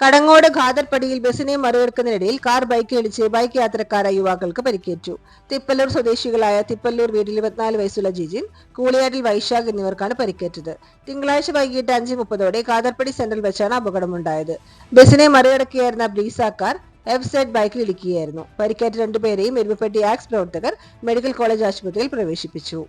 കടങ്ങോട് ഖാദർപടിയിൽ ബസിനെ മറികടക്കുന്നതിനിടയിൽ കാർ ബൈക്ക് ഇടിച്ച് ബൈക്ക് യാത്രക്കാരായ യുവാക്കൾക്ക് പരിക്കേറ്റു. തിപ്പല്ലൂർ സ്വദേശികളായ തിപ്പല്ലൂർ വീട്ടിൽ ഇരുപത്തിനാല് വയസ്സുള്ള ജിജിൻ കൂളിയാട്ടിൽ വൈശാഖ് എന്നിവർക്കാണ് പരിക്കേറ്റത്. തിങ്കളാഴ്ച വൈകിട്ട് അഞ്ച് മുപ്പതോടെ ഖാദർപടി സെന്ററിൽ വെച്ചാണ് അപകടമുണ്ടായത്. ബസിനെ മറികടക്കുകയായിരുന്ന ബ്രീസ കാർ എഫ് സെഡ് ബൈക്കിൽ ഇടിക്കുകയായിരുന്നു. പരിക്കേറ്റ രണ്ടുപേരെയും എരുമപ്പെട്ടി ആക്സ് പ്രവർത്തകർ മെഡിക്കൽ കോളേജ് ആശുപത്രിയിൽ പ്രവേശിപ്പിച്ചു.